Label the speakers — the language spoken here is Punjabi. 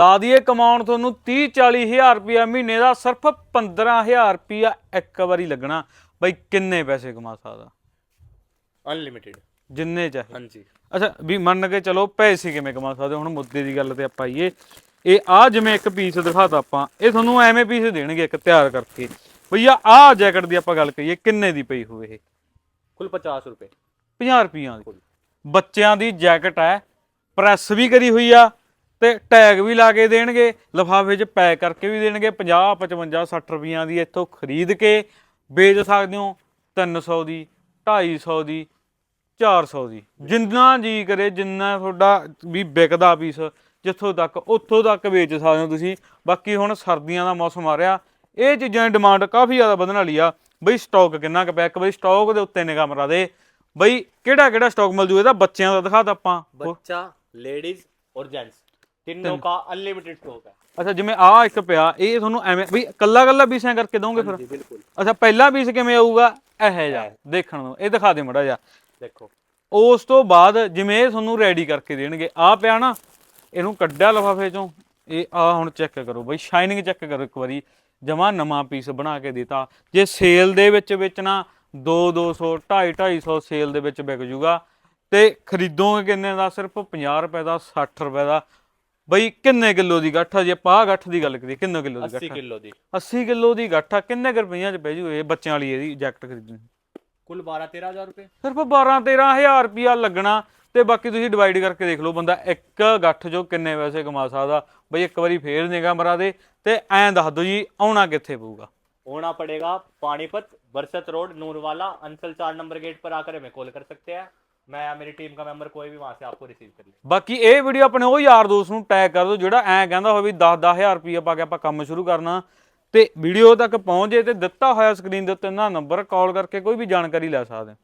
Speaker 1: ਲਾ ਦਈਏ ਕਮਾਉਣ ਤੁਹਾਨੂੰ 30 40000 ਰੁਪਇਆ ਮਹੀਨੇ ਦਾ ਸਿਰਫ 15000 ਰੁਪਇਆ ਇੱਕ ਵਾਰੀ ਲੱਗਣਾ। ਬਈ ਕਿੰਨੇ ਪੈਸੇ ਕਮਾ ਸਕਦਾ?
Speaker 2: ਅਨਲਿਮਿਟਿਡ
Speaker 1: ਜਿੰਨੇ ਚਾਹੇ।
Speaker 2: ਹਾਂਜੀ।
Speaker 1: ਅੱਛਾ ਵੀ ਮੰਨ ਕੇ ਚਲੋ ਪੈਸੇ ਕਿਵੇਂ ਕਮਾ ਸਕਦੇ? ਹੁਣ ਮੁੱਦੇ ਦੀ ਗੱਲ ਤੇ ਆਪਾਂ ਆਈਏ। ਇਹ ਆ ਜਿਵੇਂ ਇੱਕ ਪੀਸ ਦਿਖਾਤਾ ਆਪਾਂ ਇਹ ਤੁਹਾਨੂੰ ਐਵੇਂ ਪੀਸ ਦੇਣਗੇ ਇੱਕ ਤਿਆਰ ਕਰਕੇ। ਭਈਆ ਆ ਜੈਕਟ ਦੀ ਆਪਾਂ ਗੱਲ ਕਰੀਏ ਕਿੰਨੇ ਦੀ ਪਈ ਹੋਵੇ ਇਹ?
Speaker 2: ਕੁੱਲ 50 ਰੁਪਏ।
Speaker 1: 50 ਰੁਪਈਆਂ ਦੀ। ਬੱਚਿਆਂ ਦੀ ਜੈਕਟ ਹੈ ਪ੍ਰੈਸ ਵੀ ਕਰੀ ਹੋਈ ਆ ਤੇ ਟੈਗ ਵੀ ਲਾ ਕੇ ਦੇਣਗੇ, ਲਫਾਫੇ 'ਚ ਪੈਕ ਕਰਕੇ ਵੀ ਦੇਣਗੇ 50 55 60 ਰੁਪਈਆਂ ਦੀ ਇੱਥੋਂ ਖਰੀਦ ਕੇ ਵੇਚ ਸਕਦੇ ਹੋ 300 ਦੀ 250 ਦੀ 400 ਦੀ। ਜਿੰਨਾ ਜੀ ਕਰੇ, ਜਿੰਨਾ ਤੁਹਾਡਾ ਵੀ ਵਿਕਦਾ ਪੀਸ ਜਿੱਥੋਂ ਤੱਕ, ਉੱਥੋਂ ਤੱਕ ਵੇਚ ਸਕਦੇ ਹੋ ਤੁਸੀਂ। ਬਾਕੀ ਹੁਣ ਸਰਦੀਆਂ ਦਾ ਮੌਸਮ ਆ ਰਿਹਾ, ਇਹ ਚੀਜ਼ਾਂ ਦੀ ਡਿਮਾਂਡ ਕਾਫੀ ਜ਼ਿਆਦਾ ਵਧਣ ਵਾਲੀ ਆ। ਬਈ ਸਟਾਕ ਕਿੰਨਾ ਕੁ ਪੈਕ ਬਈ ਸਟਾਕ ਦੇ ਉੱਤੇ ਨਿਗਾਹ ਮਰਾ ਦੇ। ਬਈ ਕਿਹੜਾ ਕਿਹੜਾ ਸਟਾਕ ਮਿਲ ਜੂ ਇਹਦਾ ਬੱਚਿਆਂ ਦਾ ਦਿਖਾ ਦਿਖਾਤਾ ਆਪਾਂ।
Speaker 2: ਬੱਚਾ ਲੇਡੀਜ਼ ਔਰ ਜੈਂਟਸ ਤਿੰਨੋਂ ਦਾ ਅਨਲਿਮਿਟਿਡ ਸਟਾਕ ਹੈ।
Speaker 1: ਅੱਛਾ ਜਿਵੇਂ ਆ ਇੱਕ ਪਿਆ ਇਹ ਤੁਹਾਨੂੰ ਐਵੇਂ ਵੀ ਕੱਲਾ ਕੱਲਾ ਬੀਸਾਂ ਕਰਕੇ ਦੋਗੇ ਫਿਰ?
Speaker 2: ਜੀ ਬਿਲਕੁਲ।
Speaker 1: ਅੱਛਾ ਪਹਿਲਾ ਬੀਜ ਕਿਵੇਂ ਆਊਗਾ? ਇਹ ਜਾ ਦੇਖਣ ਨੂੰ ਇਹ ਦਿਖਾ ਦੇ ਮੜਾ ਜਾ
Speaker 2: ਦੇਖੋ।
Speaker 1: ਉਸ ਤੋਂ ਬਾਅਦ ਜਿਵੇਂ ਇਹ ਤੁਹਾਨੂੰ ਰੈਡੀ ਕਰਕੇ ਦੇਣਗੇ ਆ ਪਿਆ ਨਾ ਇਹਨੂੰ ਕੱਢਿਆ ਲਫਾਫੇ ਚੋਂ। ਇਹ ਆ ਹੁਣ ਚੈੱਕ ਕਰੋ ਬਈ ਸ਼ਾਈਨਿੰਗ ਚੈੱਕ ਕਰੋ ਇੱਕ ਵਾਰੀ। ਜਮਾ ਨਵਾਂ ਪੀਸ ਬਣਾ ਕੇ ਦਿੱਤਾ। ਜੇ ਸੇਲ ਦੇ ਵਿੱਚ ਵੇਚਣਾ 2 200 2.5 250 ਸੇਲ ਦੇ ਵਿੱਚ ਵਿਕ ਜੂਗਾ। ਤੇ ਖਰੀਦੋਗੇ ਕਿੰਨੇ ਦਾ? ਸਿਰਫ 50 ਰੁਪਏ ਦਾ 60 ਰੁਪਏ ਦਾ। ਬਈ ਕਿੰਨੇ ਕਿਲੋ ਦੀ ਗੱਠ ਆ ਜੇ ਆਪਾਂ ਆਹ ਗੱਠ ਦੀ ਗੱਲ ਕਰੀਏ ਕਿੰਨੇ ਕਿਲੋ ਦੀ
Speaker 2: 80
Speaker 1: ਗੱਠ
Speaker 2: किलो दी
Speaker 1: 80 ਕਿਲੋ ਦੀ ਗੱਠ ਆ ਕਿੰਨੇ ਕੁ ਰੁਪਈਆਂ ਚ ਪੈ ਜੂ ਇਹ ਬੱਚਿਆਂ ਵਾਲੀ ਇਹਦੀ ਜੈਕਟ ਖਰੀਦਣੀ
Speaker 2: कुल बारह तेरह हजार रुपए
Speaker 1: ਸਿਰਫ 12 13000 ਰੁਪਿਆ ਲੱਗਣਾ ਤੇ ਬਾਕੀ ਤੁਸੀਂ ਡਿਵਾਈਡ ਕਰਕੇ ਦੇਖ ਲਓ ਬੰਦਾ ਇੱਕ ਗੱਠ ਜੋ ਕਿੰਨੇ ਪੈਸੇ ਕਮਾ ਸਕਦਾ ਬਈ ਇੱਕ ਵਾਰੀ ਫੇਰ ਨਿਗਾ ਮਰਾ ਦੇ ਤੇ ਐਂ ਦੱਸ ਦਿਓ ਜੀ ਆਉਣਾ ਕਿੱਥੇ ਪਊਗਾ
Speaker 2: होना पड़ेगा पानीपत बरसत रोड नूरवाला अंसल चार नंबर गेट पर आकर हमें कॉल कर सकते हैं मैं या मेरी टीम का मेंबर कोई भी वहां से आपको रिसीव कर ले
Speaker 1: ਬਾਕੀ ਇਹ ਵੀਡੀਓ ਆਪਣੇ ਉਹ ਯਾਰ ਦੋਸਤ ਨੂੰ ਟੈਗ ਕਰ ਦਿਓ ਜਿਹੜਾ ਐਂ ਕਹਿੰਦਾ ਹੋਵੇ ਵੀ 10 10000 ਰੁਪਿਆ ਪਾ ਕੇ ਆਪਾਂ ਕੰਮ ਸ਼ੁਰੂ ਕਰਨਾ ਤੇ ਵੀਡੀਓ ਤੱਕ ਪਹੁੰਚ ਜੇ ਤੇ ਦਿੱਤਾ ਹੋਇਆ ਸਕਰੀਨ ਦੇ ਉੱਤੇ ਨਾ ਨੰਬਰ ਕਾਲ ਕਰਕੇ ਕੋਈ ਵੀ ਜਾਣਕਾਰੀ ਲੈ ਸਕਦੇ ਹੋ